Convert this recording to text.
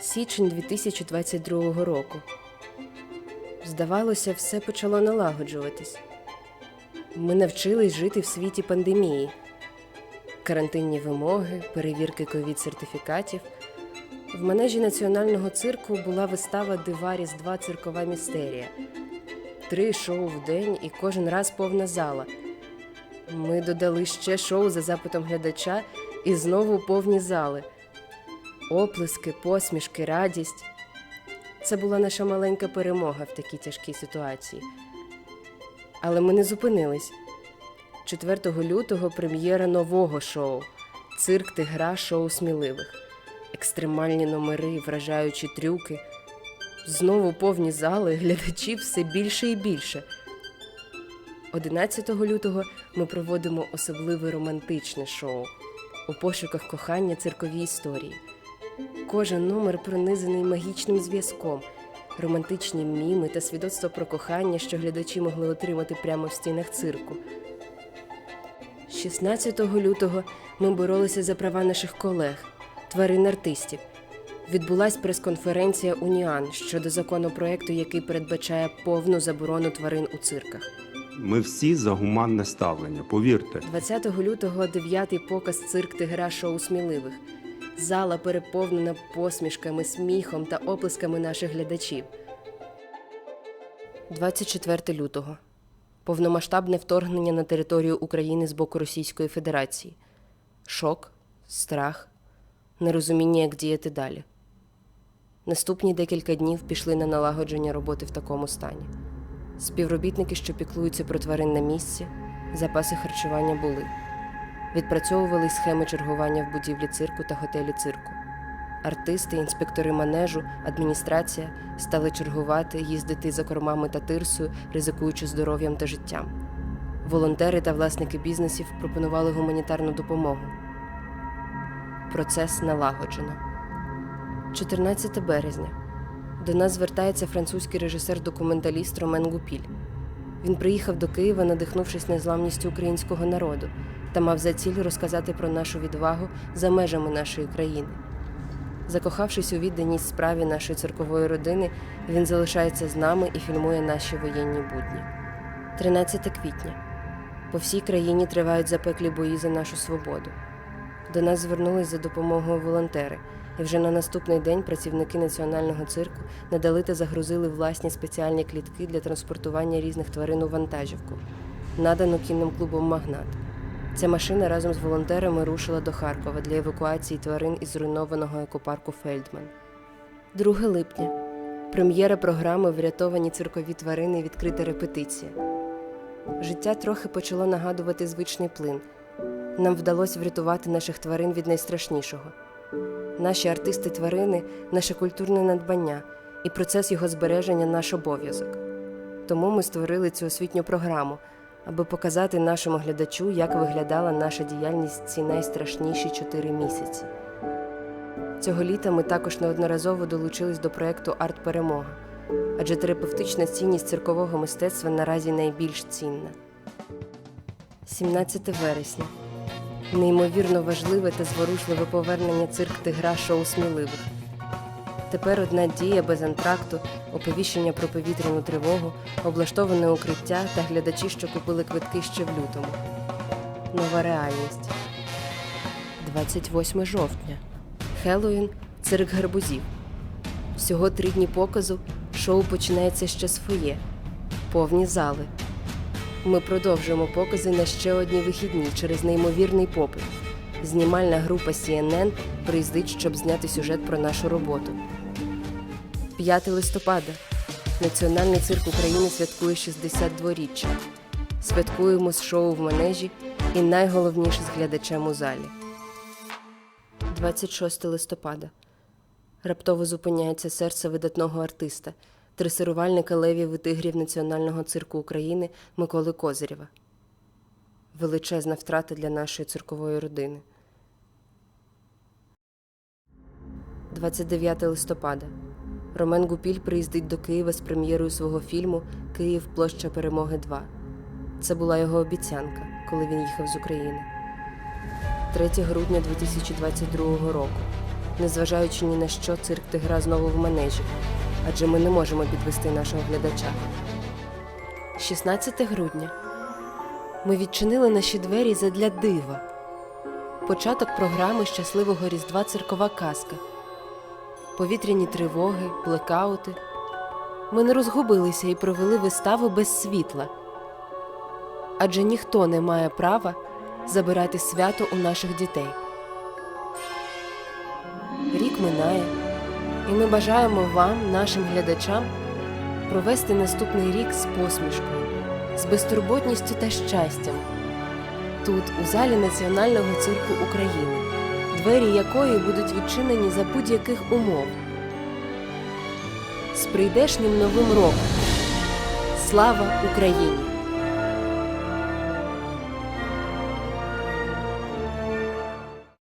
Січень 2022 року. Здавалося, все почало налагоджуватись. Ми навчились жити в світі пандемії, карантинні вимоги, перевірки ковід-сертифікатів. В манежі національного цирку була вистава Дива Різдва циркова містерія. Три шоу в день і кожен раз повна зала. Ми додали ще шоу за запитом глядача і знову повні зали. Оплески, посмішки, радість. Це була наша маленька перемога в такій тяжкій ситуації. Але ми не зупинились. 4 лютого прем'єра нового шоу Цирк Тигра шоу сміливих. Екстремальні номери, вражаючі трюки. Знову повні зали, глядачів все більше і більше. 11 лютого ми проводимо особливе романтичне шоу у пошуках кохання цирковій історії. Кожен номер пронизаний магічним зв'язком, романтичні міми та свідоцтво про кохання, що глядачі могли отримати прямо в стінах цирку. 16 лютого ми боролися за права наших колег, тварин артистів. Відбулась прес-конференція Уніан щодо законопроекту, який передбачає повну заборону тварин у цирках. Ми всі за гуманне ставлення, повірте. 20 лютого дев'ятий показ цирк Тигра шоу сміливих. Зала переповнена посмішками, сміхом та оплесками наших глядачів. 24 лютого. Повномасштабне вторгнення на територію України з боку Російської Федерації. Шок, страх, нерозуміння, як діяти далі. Наступні декілька днів пішли на налагодження роботи в такому стані. Співробітники, що піклуються про тварин на місці, запаси харчування були. Відпрацьовували схеми чергування в будівлі цирку та готелі цирку. Артисти, інспектори манежу, адміністрація стали чергувати, їздити за кормами та тирсою, ризикуючи здоров'ям та життям. Волонтери та власники бізнесів пропонували гуманітарну допомогу. Процес налагоджено. 14 березня. До нас звертається французький режисер-документаліст Ромен Гупіль. Він приїхав до Києва, надихнувшись незламністю українського народу, та мав за ціль розказати про нашу відвагу за межами нашої країни. Закохавшись у відданість справі нашої циркової родини, він залишається з нами і фільмує наші воєнні будні. 13 квітня. По всій країні тривають запеклі бої за нашу свободу. До нас звернулись за допомогою волонтери, і вже на наступний день працівники національного цирку надали та загрузили власні спеціальні клітки для транспортування різних тварин у вантажівку, надану кінним клубом Магнат. Ця машина разом з волонтерами рушила до Харкова для евакуації тварин із зруйнованого екопарку Фельдман. 2 липня. Прем'єра програми Врятовані циркові тварини відкрита репетиція. Життя трохи почало нагадувати звичний плин. Нам вдалося врятувати наших тварин від найстрашнішого. Наші артисти тварини наше культурне надбання, і процес його збереження наш обов'язок. Тому ми створили цю освітню програму, аби показати нашому глядачу, як виглядала наша діяльність ці найстрашніші чотири місяці. Цього літа ми також неодноразово долучились до проєкту Арт Перемога, адже терапевтична цінність циркового мистецтва наразі найбільш цінна. 17 вересня. Неймовірно важливе та зворушливе повернення цирк Тигра шоу сміливих. Тепер одна дія без антракту, оповіщення про повітряну тривогу, облаштоване укриття та глядачі, що купили квитки ще в лютому. Нова реальність. 28 жовтня. Хеллоїн цирк гарбузів. Всього три дні показу. Шоу починається ще з фоє. Повні зали. Ми продовжуємо покази на ще одні вихідні через неймовірний попит. Знімальна група CNN приїздить, щоб зняти сюжет про нашу роботу. 5 листопада. Національний цирк України святкує 62-річчя. Святкуємо з шоу в манежі і найголовніше з глядачем у залі. 26 листопада. Раптово зупиняється серце видатного артиста, дресирувальника левів і тигрів Національного цирку України Миколи Козирєва. Величезна втрата для нашої циркової родини. 29 листопада. Ромен Гупіль приїздить до Києва з прем'єрою свого фільму Київ Площа Перемоги 2. Це була його обіцянка, коли він їхав з України. 3 грудня 2022 року. Незважаючи ні на що, цирк Тигра знову в манежі, адже ми не можемо підвести нашого глядача. 16 грудня. Ми відчинили наші двері задля дива. Початок програми Щасливого Різдва циркова казка. Повітряні тривоги, блекаути. Ми не розгубилися і провели виставу без світла. Адже ніхто не має права забирати свято у наших дітей. Рік минає, і ми бажаємо вам, нашим глядачам, провести наступний рік з посмішкою, з безтурботністю та щастям. Тут, у залі Національного цирку України, двері якої будуть відчинені за будь-яких умов. З прийдешнім новим роком! Слава Україні!